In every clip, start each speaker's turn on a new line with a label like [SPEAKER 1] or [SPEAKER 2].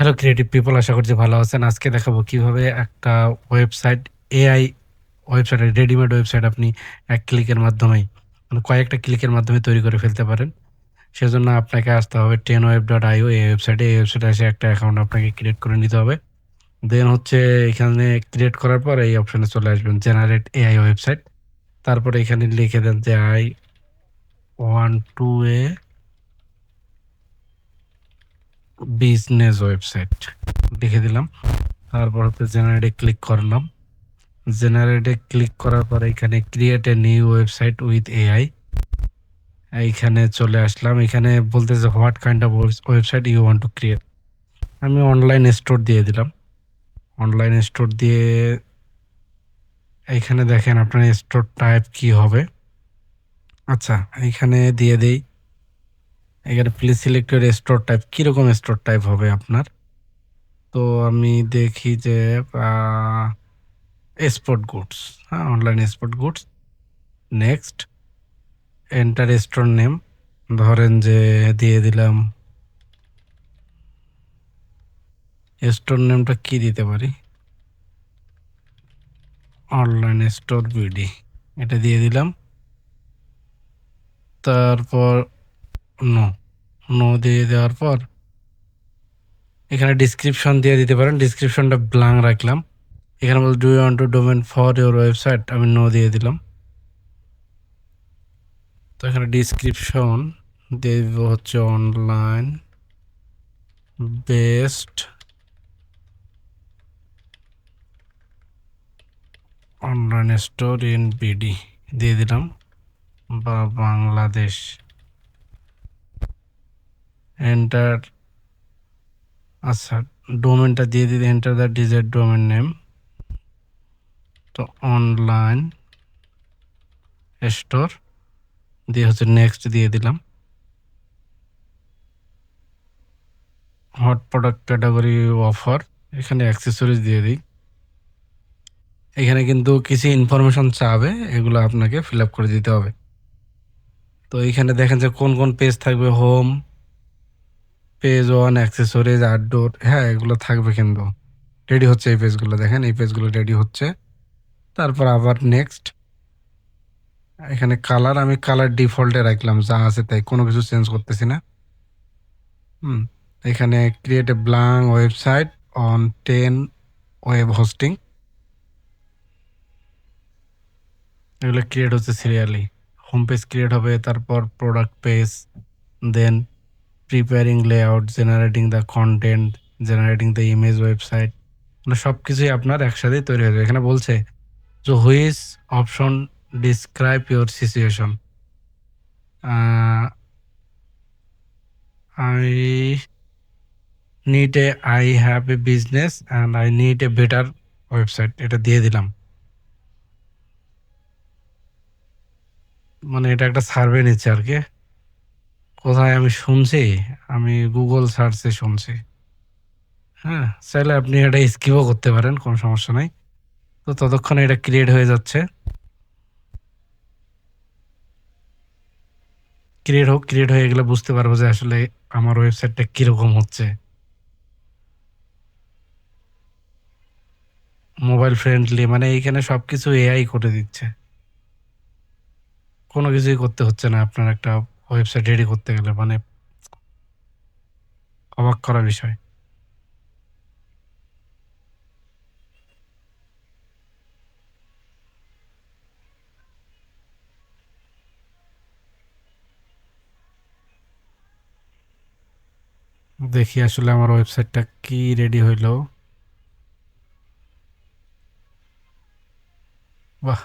[SPEAKER 1] Hello creative people আশা করছি ভালো আছেন। আজকে দেখাবো কীভাবে একটা website AI website readymade website আপনি এক ক্লিকের মাধ্যমেই মানে কয়েকটা ক্লিকের মাধ্যমে তৈরি করে ফেলতে পারেন। সেজন্য আপনাকে আসতে হবে টেন ওয়েব ডট আইও এই ওয়েবসাইটে এই ওয়েবসাইটে এসে একটা অ্যাকাউন্ট আপনাকে ক্রিয়েট করে নিতে হবে। দেন হচ্ছে এখানে ক্রিয়েট করার পর এই অপশানে চলে আসবেন জেনারেট এআই ওয়েবসাইট তারপরে এখানে লিখে দেন যে I want to a business website লিখে দিলাম। তারপর হচ্ছে জেনারেটে ক্লিক করলাম। জেনারেটে ক্লিক করার পরে এখানে create a new website with AI এইখানে চলে আসলাম। এখানে বলতে যে what kind of website you want to create আমি অনলাইন স্টোর দিয়ে দিলাম। অনলাইন স্টোর দিয়ে এইখানে দেখেন আপনার স্টোর টাইপ কি হবে। আচ্ছা এইখানে দিয়ে দেই। এখানে প্লিজ সিলেক্ট স্টোর টাইপ কীরকম স্টোর টাইপ হবে আপনার? তো আমি দেখি যে এক্সপোর্ট গুডস হ্যাঁ online export goods next enter store name ধরেন যে, দিয়ে দিলাম। স্টোর নেমটা কি দিতে পারি? অনলাইন স্টোর বিডি এটা দিয়ে দিলাম। তারপর নো নো দিয়ে দেওয়ার পর এখানে ডিসক্রিপশন দিয়ে দিতে পারেন। ডিসক্রিপশনটা ব্লাং রাখলাম। এখানে বল do want to domain for your website আমি নো দিয়ে দিলাম। তো এখানে ডিসক্রিপশন দিব হচ্ছে online best online store in BD দিয়ে দিলাম, বা বাংলাদেশ। এন্টার আচ্ছা ডোমেনটা দিয়ে দিতে enter the desired domain name তো অনলাইন স্টোর দিয়ে হচ্ছে নেক্সট দিয়ে দিলাম। হট প্রোডাক্ট ক্যাটাগরি অফার এখানে অ্যাক্সেসরিজ দিয়ে দিই। এখানে কিন্তু কিছু ইনফরমেশন চাবে, এগুলো আপনাকে ফিল আপ করে দিতে হবে। তো এইখানে দেখেন যে কোন কোন পেজ থাকবে home page one, accessories outdoor হ্যাঁ এগুলো থাকবে কিন্তু। রেডি হচ্ছে এই পেজগুলো, দেখেন, এই পেজগুলো রেডি হচ্ছে। তারপর আবার নেক্সট এখানে কালার আমি কালার ডিফল্টে রাখলাম, যা আছে তাই, কোনো কিছু চেঞ্জ করতেছি না। হুম, এখানে create a blank website on ten web hosting এগুলো ক্রিয়েট হচ্ছে সিরিয়ালি হোম পেজ ক্রিয়েট হবে, তারপর product page then preparing layout generating the content generating the image website মানে সব কিছুই আপনার একসাথেই তৈরি হয়ে যাবে। এখানে বলছে যে which option describe your situation I need a I have a business and I need a better website এটা দিয়ে দিলাম। মানে এটা একটা সার্ভে নিচ্ছে আর কি। কোথায় আমি শুনছি, আমি গুগল সার্চে শুনছি। হ্যাঁ চাইলে আপনি এটা স্কিপও করতে পারেন, কোনো সমস্যা নাই। তো ততক্ষণে এটা ক্রিয়েট হয়ে যাচ্ছে। ক্রিয়েট হোক ক্রিয়েট হয়ে গেলে বুঝতে পারব যে আসলে আমার ওয়েবসাইটটা কীরকম হচ্ছে। মোবাইল ফ্রেন্ডলি মানে এইখানে সব কিছু এআই করে দিচ্ছে। কোনো কিছুই করতে হচ্ছে না, আপনার একটা ওয়েবসাইট রেডি করতে গেলে মানে অবাক করা বিষয়। দেখি আসলে আমার ওয়েবসাইটটা কি রেডি হইল। বাহ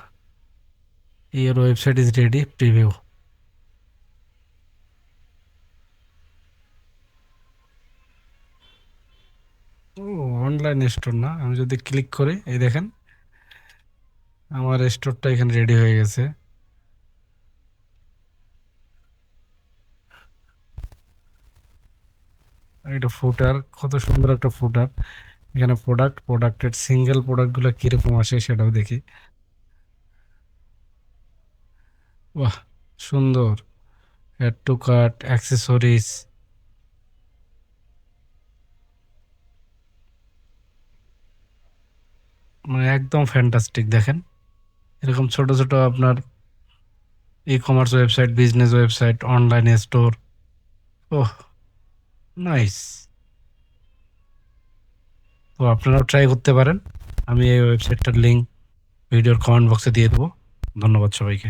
[SPEAKER 1] your website is ready preview online store না। আমি যদি ক্লিক করি, এই দেখেন, আমার স্টোরটা এখানে রেডি হয়ে গেছে। এটা ফুটার কত সুন্দর একটা ফুটার এখানে প্রোডাক্ট প্রোডাক্টের সিঙ্গেল প্রোডাক্টগুলো কীরকম আসে সেটাও দেখি। বাহ, সুন্দর। অ্যাড টু কার্ট অ্যাক্সেসরিজ মানে একদম ফ্যান্টাস্টিক দেখেন। এরকম ছোট ছোট আপনার e commerce website business website online store oh nice তো আপনারাও ট্রাই করতে পারেন। আমি এই ওয়েবসাইটটার লিঙ্ক ভিডিওর কমেন্ট বক্সে দিয়ে দেবো। ধন্যবাদ সবাইকে।